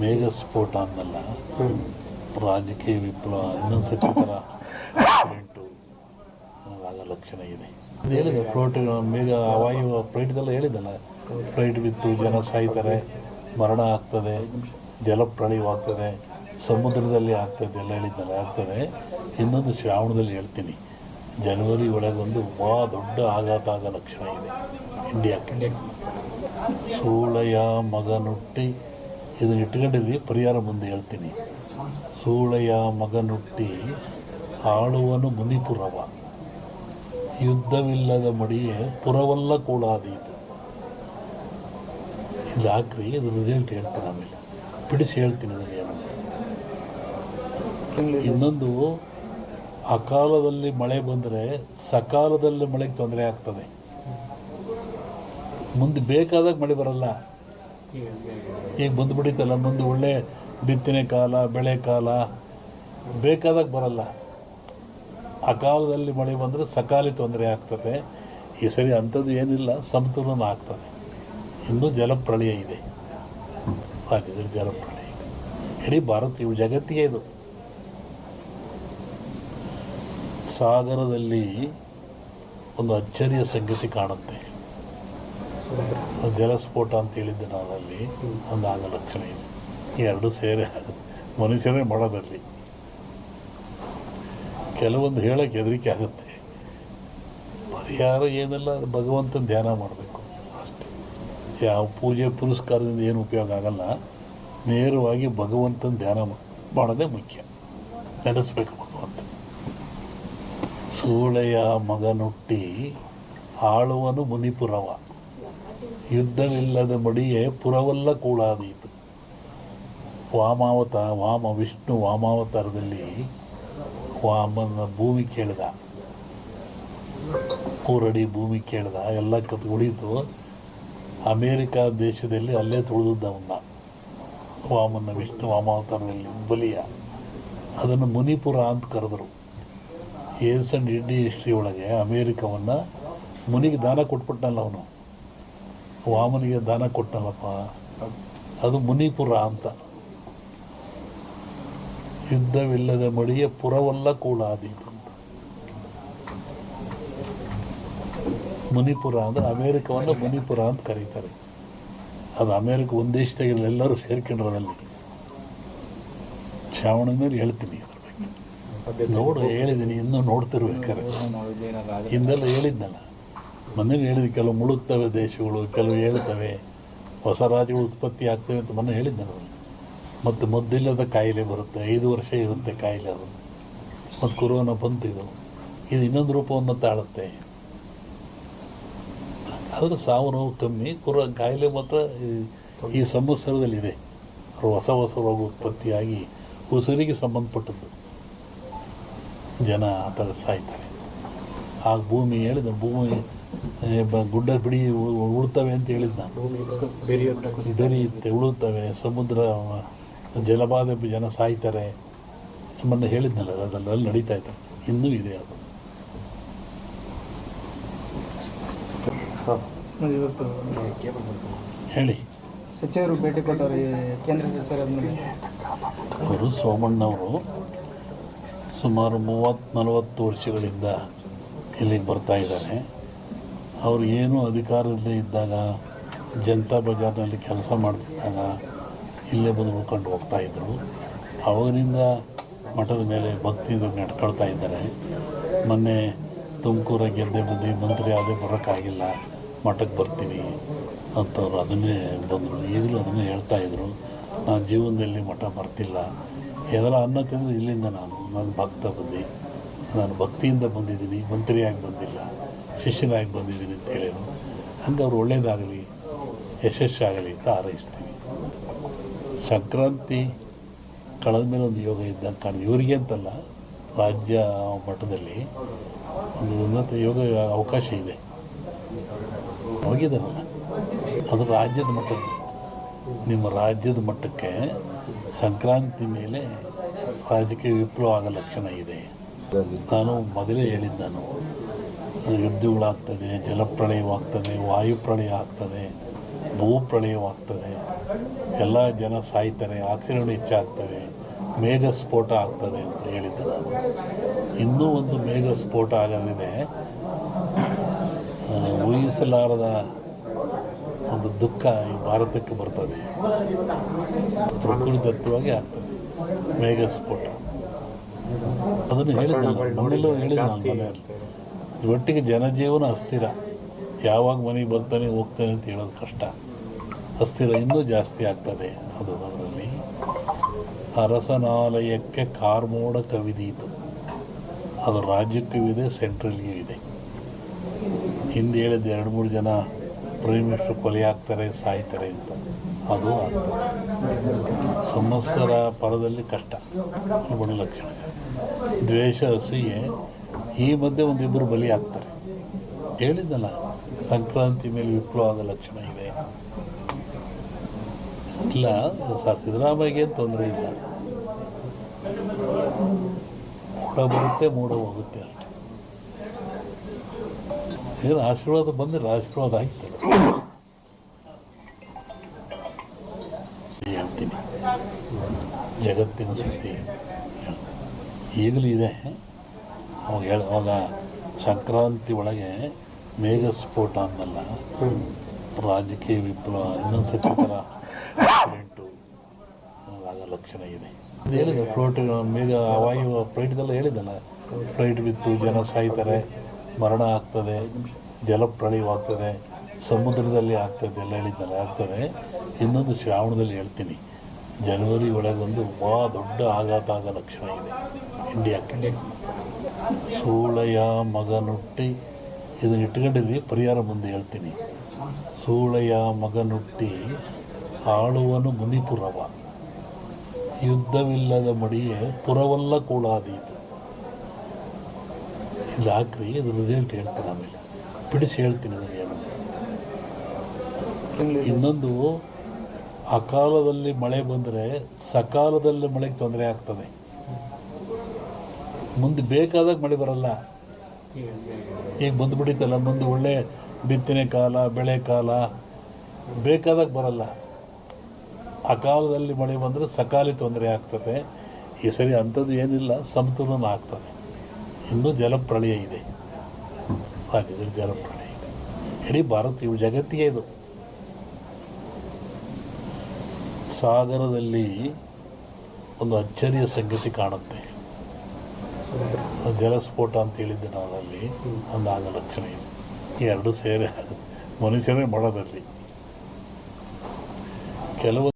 ಮೇಘ ಸ್ಫೋಟ ಅಂದಲ್ಲ ರಾಜಕೀಯ ವಿಪ್ಲವ ಇನ್ನೊಂದು ಸಚಿವರ ಥರ ಆಕ್ಸಿಡೆಂಟು ಆಗೋ ಲಕ್ಷಣ ಇದೆ. ಇದು ಹೇಳಿದೆ ಫ್ಲೋಟ್ ಮೇಘ ವಾಯು ಫ್ಲೈಟ್ದೆಲ್ಲ ಹೇಳಿದ್ದಲ್ಲ. ಫ್ಲೈಟ್ ಬಿತ್ತು ಜನ ಸಾಯ್ತಾರೆ ಮರಣ ಆಗ್ತದೆ ಜಲಪ್ರಳಯವಾಗ್ತದೆ ಸಮುದ್ರದಲ್ಲಿ ಆಗ್ತದೆ ಎಲ್ಲ ಹೇಳಿದ್ದಲ್ಲ ಆಗ್ತದೆ. ಇನ್ನೊಂದು ಶ್ರಾವಣದಲ್ಲಿ ಹೇಳ್ತೀನಿ ಜನವರಿ ಒಳಗೊಂದು ಬಹಳ ದೊಡ್ಡ ಆಘಾತ ಆಗೋ ಲಕ್ಷಣ ಇದೆ. ಇಂಡಿಯಾಕ್ಕೆ. ಸೂಳೆಯ ಮಗನುಟ್ಟಿ ಇದನ್ನು ಇಟ್ಕೊಂಡಿದ್ವಿ ಪರಿಹಾರ ಮುಂದೆ ಹೇಳ್ತೀನಿ. ಸೂಳೆಯ ಮಗನುಟ್ಟಿ ಆಳುವನು ಮುನಿಪುರವ. ಯುದ್ಧವಿಲ್ಲದ ಮಡಿಯೇ ಪುರವಲ್ಲ ಕೂಳಾದೀತು ಇದು ಹಾಕ್ರಿ ಇದು ರಿಸಲ್ಟ್ ಹೇಳ್ತೀನಿ ಆಮೇಲೆ. ಬಿಡಿಸಿ ಹೇಳ್ತೀನಿ ಅದನ್ನು ಏನು ಅಂತ. ಇನ್ನೊಂದು ಅಕಾಲದಲ್ಲಿ ಮಳೆ ಬಂದರೆ ಸಕಾಲದಲ್ಲಿ ಮಳೆಗೆ ತೊಂದರೆ ಆಗ್ತದೆ. ಮುಂದೆ ಬೇಕಾದಾಗ ಮಳೆ ಬರಲ್ಲ. ಈಗ ಬಂದು ಬಿಡಿತಲ್ಲ ಮುಂದೆ ಒಳ್ಳೆ ಬಿತ್ತನೆ ಕಾಲ, ಬೆಳೆ ಕಾಲ. ಬೇಕಾದಾಗ ಬರಲ್ಲ. ಕಾಲದಲ್ಲಿ ಮಳೆ ಬಂದರೆ ಸಕಾಲಿ ತೊಂದರೆ ಆಗ್ತದೆ. ಈ ಸರಿ ಅಂಥದ್ದು ಏನಿಲ್ಲ ಸಮತೋಲನ ಆಗ್ತದೆ. ಇಂದು ಜಲಪ್ರಳಯ ಇದೆ. ರಾಜ್ಯದಲ್ಲಿ ಜಲಪ್ರಳಯ ಇದೆ. ಇಡೀ ಭಾರತ, ಇವು ಜಗತ್ತಿಗೆ ಇದು. ಸಾಗರದಲ್ಲಿ ಒಂದು ಅಚ್ಚರಿಯ ಸಂಗತಿ ಕಾಣುತ್ತೆ. ಜಲಸ್ಫೋಟ ಅಂತ ಹೇಳಿದ್ದೆ ನಾನು ಅಲ್ಲಿ ಒಂದು ಆಗ ಲಕ್ಷಣ ಇದೆ. ಎರಡು ಸೇರೆ ಮನುಷ್ಯನೇ ಮಾಡೋದಲ್ಲಿ ಕೆಲವೊಂದು ಹೇಳಕ್ಕೆ ಹೆದರಿಕೆ ಆಗುತ್ತೆ. ಪರಿಹಾರ ಏನೆಲ್ಲ ಭಗವಂತನ ಧ್ಯಾನ ಮಾಡಬೇಕು ಅಷ್ಟೇ. ಯಾವ ಪೂಜೆ ಪುರಸ್ಕಾರದಿಂದ ಏನು ಉಪಯೋಗ ಆಗಲ್ಲ. ನೇರವಾಗಿ ಭಗವಂತನ ಧ್ಯಾನ ಮಾಡೋದೇ ಮುಖ್ಯ. ನೆನೆಸ್ಬೇಕು ಭಗವಂತ. ಸೂಳೆಯ ಮಗನುಟ್ಟಿ ಆಳುವನು ಮುನಿಪುರವ. ಯುದ್ಧವಿಲ್ಲದ ಬಡಿಯೇ ಪುರವಲ್ಲ ಕೂಳಾದೀತು. ವಾಮಾವತ ವಾಮ ವಿಷ್ಣು ವಾಮಾವತಾರದಲ್ಲಿ ವಾಮನ ಭೂಮಿ ಕೇಳಿದ. ಮೂರಡಿ ಭೂಮಿ ಕೇಳ್ದ. ಎಲ್ಲ ಕತ್ ಉಳಿತು. ಅಮೇರಿಕಾ ದೇಶದಲ್ಲಿ ಅಲ್ಲೇ ತುಳಿದವನ್ನ ವಾಮನ ವಿಷ್ಣು ವಾಮಾವತಾರದಲ್ಲಿ ಬಲಿಯ. ಅದನ್ನು ಮುನಿಪುರ ಅಂತ ಕರೆದರು. ಏನ್ಸನ್ ಇಂಡಿ ಹಿಸ್ಟ್ರಿ ಒಳಗೆ ಅಮೇರಿಕವನ್ನು ಮುನಿಗೆ ದಾನ ಕೊಟ್ಬಿಟ್ನಲ್ಲ ಅವನು. ವಾಮನಿಗೆ ದಾನ ಕೊಟ್ಟನಪ್ಪ. ಅದು ಮುನಿಪುರ ಅಂತ. ಯುದ್ಧವಿಲ್ಲದ ಮಡಿಯ ಪುರವಲ್ಲ ಕೂಡ ಅಂತ. ಮುನಿಪುರ ಅಂದರೆ ಅಮೇರಿಕವನ್ನು ಮಣಿಪುರ ಅಂತ ಕರೀತಾರೆ. ಅದು ಅಮೇರಿಕ ಒಂದು ದೇಶದಾಗಿಲ್ಲ ಎಲ್ಲರೂ ಸೇರ್ಕೊಂಡ್ರದಲ್ಲಿ. ಶ್ರಾವಣದ ಮೇಲೆ ಹೇಳ್ತೀನಿ ಅದ್ರ ಬಗ್ಗೆ. ನೋಡು ಹೇಳಿದ್ದೀನಿ ಇನ್ನೂ ನೋಡ್ತಿರ್ಬೇಕಾರೆ ಹಿಂದೆಲ್ಲ ಹೇಳಿದ್ನಲ್ಲ ಮೊನ್ನೆ ಹೇಳಿದ ಕೆಲವು ಮುಳುಗ್ತವೆ, ದೇಶಗಳು ಕೆಲವು ಹೇಳ್ತವೆ, ಹೊಸ ರಾಜ್ಯಗಳು ಉತ್ಪತ್ತಿ ಆಗ್ತವೆ ಅಂತ ಮೊನ್ನೆ ನಾನು. ಮತ್ತು ಮದ್ದಿಲ್ಲದ ಕಾಯಿಲೆ ಬರುತ್ತೆ, ಐದು ವರ್ಷ ಇರುತ್ತೆ ಕಾಯಿಲೆ ಅದು. ಮತ್ತು ಕೊರೋನಾ ಬಂತು ಇದು. ಇದು ಇನ್ನೊಂದು ರೂಪವನ್ನು ತಾಳುತ್ತೆ. ಆದರೆ ಸಾವು ನೋವು ಕಮ್ಮಿ, ಕೊರೋ, ಕಾಯಿಲೆ ಮಾತ್ರ ಈ- ಸಂವತ್ಸರದಲ್ಲಿದೆ. ಹೊಸ ಹೊಸ ರೋಗ ಉತ್ಪತ್ತಿಯಾಗಿ ಉಸಿರಿಗೆ ಸಂಬಂಧಪಟ್ಟದ್ದು. ಜನ ಆ ಥರ ಸಾಯ್ತಾರೆ. ಆ ಭೂಮಿ ಹೇಳಿದ ಭೂಮಿ ಗುಡ್ಡ ಬಿಡಿ ಉಳುತ್ತವೆ ಉಳ್ತವೆ ಅಂತ ಹೇಳಿದ್ದ ನಾನು. ಬೆರೆಯುತ್ತೆ ಉಳುತ್ತವೆ ಸಮುದ್ರ ಜಲಪಾತ ಜಲಬಾಧೆ ಜನ ಸಾಯ್ತಾರೆ ಮೊನ್ನೆ ಹೇಳಿದ್ನಲ್ಲ ಅದೆಲ್ಲ ನಡೀತಾ ಇತ್ತು. ಇನ್ನೂ ಇದೆ ಅದು. ಹೇಳಿ. ಸಚಿವರು ಭೇಟಿ ಕೊಟ್ಟವರು ಕೇಂದ್ರ ಸಚಿವರಾದ್ಮೇಲೆ ಅವರು ಸೋಮಣ್ಣವರು ಸುಮಾರು ಮೂವತ್ತು ನಲವತ್ತು ವರ್ಷಗಳಿಂದ ಇಲ್ಲಿಗೆ ಬರ್ತಾ ಇದ್ದಾರೆ. ಅವರು ಏನು ಅಧಿಕಾರದಲ್ಲಿ ಇದ್ದಾಗ, ಜನತಾ ಬಜಾರ್ನಲ್ಲಿ ಕೆಲಸ ಮಾಡ್ತಿದ್ದಾಗ ಇಲ್ಲೇ ಬಂದು ಉಳ್ಕೊಂಡು ಹೋಗ್ತಾ ಇದ್ದರು ಅವರಿಂದ ಮಠದ ಮೇಲೆ ಭಕ್ತಿಯಿಂದ ನಡ್ಕೊಳ್ತಾ ಇದ್ದಾರೆ. ಮೊನ್ನೆ ತುಮಕೂರ ಗೆದ್ದೆ ಬಂದು ಮಂತ್ರಿ ಆದೇ ಬರೋಕ್ಕಾಗಿಲ್ಲ, ಮಠಕ್ಕೆ ಬರ್ತೀನಿ ಅಂತವ್ರು ಅದನ್ನೇ ಬಂದರು. ಈಗಲೂ ಅದನ್ನೇ ಹೇಳ್ತಾ ಇದ್ರು. ನಾನು ಜೀವನದಲ್ಲಿ ಮಠ ಬರ್ತಿಲ್ಲ. ಎಲ್ಲ ಅನ್ನ ತಿಂದರೆ ಇಲ್ಲಿಂದ ನಾನು ನಾನು ಭಕ್ತ ಬಂದು. ನಾನು ಭಕ್ತಿಯಿಂದ ಬಂದಿದ್ದೀನಿ, ಮಂತ್ರಿಯಾಗಿ ಬಂದಿಲ್ಲ. ಶಿಷ್ಯನಾಗಿ ಬಂದಿದ್ದೀನಿ ಅಂತ ಹೇಳಿದ್ರು ಹಂಗೆ ಅವ್ರು ಒಳ್ಳೇದಾಗಲಿ ಯಶಸ್ಸಾಗಲಿ ಅಂತ ಹಾರೈಸ್ತೀವಿ. ಸಂಕ್ರಾಂತಿ ಕಳೆದ ಮೇಲೆ ಒಂದು ಯೋಗ ಇದ್ದಂಗೆ ಕಾಣಿದೆ ಇವರಿಗೆ ಅಂತಲ್ಲ, ರಾಜ್ಯ ಮಟ್ಟದಲ್ಲಿ ಒಂದು ಉನ್ನತ ಯೋಗ ಅವಕಾಶ ಇದೆ. ಹೋಗಿದ್ದಾರಲ್ಲ? ಅದು ರಾಜ್ಯದ ಮಟ್ಟದ್ದು. ನಿಮ್ಮ ರಾಜ್ಯದ ಮಟ್ಟಕ್ಕೆ ಸಂಕ್ರಾಂತಿ ಮೇಲೆ ರಾಜಕೀಯ ವಿಪ್ಲವ ಆಗೋ ಲಕ್ಷಣ ಇದೆ. ನಾನು ಮೊದಲೇ ಹೇಳಿದ್ದೆ ನಾನು. ಯುದ್ಧಗಳಾಗ್ತದೆ, ಜಲಪ್ರಳಯವಾಗ್ತದೆ, ವಾಯುಪ್ರಳಯ ಆಗ್ತದೆ, ಭೂಪ್ರಳಯವಾಗ್ತದೆ. ಎಲ್ಲ ಜನ ಸಾಯ್ತಾರೆ ಆಕ್ಸಿಡೆಂಟ್ ಹೆಚ್ಚಾಗ್ತವೆ ಮೇಘ ಸ್ಫೋಟ ಆಗ್ತದೆ ಅಂತ ಹೇಳಿದ್ದೆ ನಾನು. ಇನ್ನೂ ಒಂದು ಮೇಘ ಸ್ಫೋಟ ಆಗೋದ್ರಿಂದ ಊಹಿಸಲಾರದ ಒಂದು ದುಃಖ ಈ ಭಾರತಕ್ಕೆ ಬರ್ತದೆ. ಪ್ರಕೃತಿದತ್ತವಾಗಿ ಆಗ್ತದೆ ಮೇಘ ಸ್ಫೋಟ ಅದನ್ನು ಹೇಳಿದ್ದೆ ಮನೆಯಲ್ಲೂ ಹೇಳಿದ್ದೆ ನಾನು ಮನೆಯಲ್ಲಿ. ಒಟ್ಟಿಗೆ ಜನಜೀವನ ಅಸ್ಥಿರ. ಯಾವಾಗ ಮನೆಗೆ ಬರ್ತಾನೆ, ಹೋಗ್ತಾನೆ ಅಂತ ಹೇಳೋದು ಕಷ್ಟ. ಅಸ್ಥಿರ ಇನ್ನೂ ಜಾಸ್ತಿ ಆಗ್ತದೆ. ಅದು ಅದರಲ್ಲಿ ಅರಸನಾಲಯಕ್ಕೆ ಕಾರ್ಮೋಡ ಕವಿದೀತು. ಅದು ರಾಜ್ಯಕ್ಕೂ ಇದೆ ಸೆಂಟ್ರಲ್ಗೂ ಇದೆ. ಹಿಂದೆ ಹೇಳಿದ್ದು ಎರಡು ಮೂರು ಜನ ಪ್ರೈಮ್ ಮಿನಿಸ್ಟರ್ ಕೊಲೆ ಆಗ್ತಾರೆ, ಸಾಯ್ತಾರೆ ಅಂತ. ಅದು ಆಗ್ತದೆ. ಸಂವತ್ಸರ ಪರದಲ್ಲಿ ಕಷ್ಟ. ಗುಣಲಕ್ಷಣ ದ್ವೇಷ ಅಸೂಯೆ ಈ ಮಧ್ಯೆ ಒಂದಿಬ್ಬರು ಬಲಿ ಆಗ್ತಾರೆ ಹೇಳಿದ್ದಲ್ಲ, ಸಂಕ್ರಾಂತಿ ಮೇಲೆ ವಿಪ್ಲವಾದ ಲಕ್ಷಣ ಇದೆ. ಇಲ್ಲ, ಸರ್, ಸಿದ್ದರಾಮಯ್ಯಗೆ ತೊಂದರೆ ಇಲ್ಲ. ಮೂಡ ಬರುತ್ತೆ, ಮೂಡ ಹೋಗುತ್ತೆ ಅಷ್ಟೆ ಏನು ಆಶೀರ್ವಾದ ಬಂದರೆ ಆಶೀರ್ವಾದ ಆಗ್ತದೆ. ಹೇಳ್ತೀನಿ. ಜಗತ್ತಿನ ಸುದ್ದಿ. ಈಗಲೂ ಇದೆ. ಅವಾಗ ಹೇಳ, ಅವಾಗ ಸಂಕ್ರಾಂತಿ ಒಳಗೆ ಮೇಘ ಸ್ಫೋಟ ಅಂದಲ್ಲ, ರಾಜಕೀಯ ವಿಪ್ಲವ, ಇನ್ನೊಂದು ಸತಿ ಥರ ಆಕ್ಸಿಡೆಂಟು ಆಗೋ ಲಕ್ಷಣ ಇದೆ. ಇದು ಹೇಳಿದೆ ಫ್ಲೋಟ್ ಮೇಘ, ವಾಯು ಫ್ಲೈಟ್ದೆಲ್ಲ ಹೇಳಿದ್ದಲ್ಲ. ಫ್ಲೈಟ್ ಬಿತ್ತು, ಜನ ಸಾಯ್ತಾರೆ, ಮರಣ ಆಗ್ತದೆ ಜಲಪ್ರಳಯವಾಗ್ತದೆ ಸಮುದ್ರದಲ್ಲಿ ಆಗ್ತದೆ, ಎಲ್ಲ ಹೇಳಿದ್ದಲ್ಲ, ಆಗ್ತದೆ. ಇನ್ನೊಂದು ಶ್ರಾವಣದಲ್ಲಿ ಹೇಳ್ತೀನಿ, ಜನವರಿ ಒಳಗೊಂದು ಭಾಳ ದೊಡ್ಡ ಆಘಾತ ಆಗ ಲಕ್ಷಣ ಇದೆ. ಇಂಡಿಯಾಕ್ಕೆ ಸೂಳೆಯ ಮಗನುಟ್ಟಿ ಇದನ್ನು ಇಟ್ಕೊಂಡಿರಿ ಪರಿಹಾರ ಮುಂದೆ ಹೇಳ್ತೀನಿ. ಸೂಳೆಯ ಮಗನುಟ್ಟಿ ಆಳುವನು ಮುನಿಪುರವ. ಯುದ್ಧವಿಲ್ಲದ ಮಡಿಯೇ ಪುರವಲ್ಲ ಕೂಳಾದೀತು ಇದು ಹಾಕ್ರಿ ಇದು ರಿಸಲ್ಟ್ ಹೇಳ್ತೀನಿ ಆಮೇಲೆ. ಬಿಡಿಸಿ ಹೇಳ್ತೀನಿ ಅದನ್ನು ಏನು. ಇನ್ನೊಂದು ಅಕಾಲದಲ್ಲಿ ಮಳೆ ಬಂದರೆ ಸಕಾಲದಲ್ಲಿ ಮಳೆಗೆ ತೊಂದರೆ ಆಗ್ತದೆ. ಮುಂದೆ ಬೇಕಾದಾಗ ಮಳೆ ಬರಲ್ಲ. ಈಗ ಬಂದುಬಿಡಿತಲ್ಲ ಮುಂದೆ ಒಳ್ಳೆ ಬಿತ್ತನೆ ಕಾಲ, ಬೆಳೆ ಕಾಲ ಬೇಕಾದಾಗ ಬರಲ್ಲ. ಅಕಾಲದಲ್ಲಿ ಮಳೆ ಬಂದರೆ ಸಕಾಲಿ ತೊಂದರೆ ಆಗ್ತದೆ. ಈ ಸರಿ ಅಂಥದ್ದು ಏನಿಲ್ಲ, ಸಮತೋಲನ ಆಗ್ತದೆ. ಇನ್ನೂ ಜಲಪ್ರಳಯ ಇದೆ. ರಾಜ್ಯದಲ್ಲಿ ಜಲಪ್ರಳಯ ಇದೆ. ಇಡೀ ಭಾರತ ಇವು ಜಗತ್ತಿಗೆ ಇದು. ಸಾಗರದಲ್ಲಿ ಒಂದು ಅಚ್ಚರಿಯ ಸಂಗತಿ ಕಾಣುತ್ತೆ. ಜಲಸ್ಫೋಟ ಅಂತ ಹೇಳಿದ್ದೆ ನಾವು ಅಲ್ಲಿ ಒಂದು ಆಗ ಲಕ್ಷಣ ಇದೆ ಎರಡು ಸೇರಿ ಮನುಷ್ಯನೇ ಮಾಡೋದಲ್ಲಿ ಕೆಲವು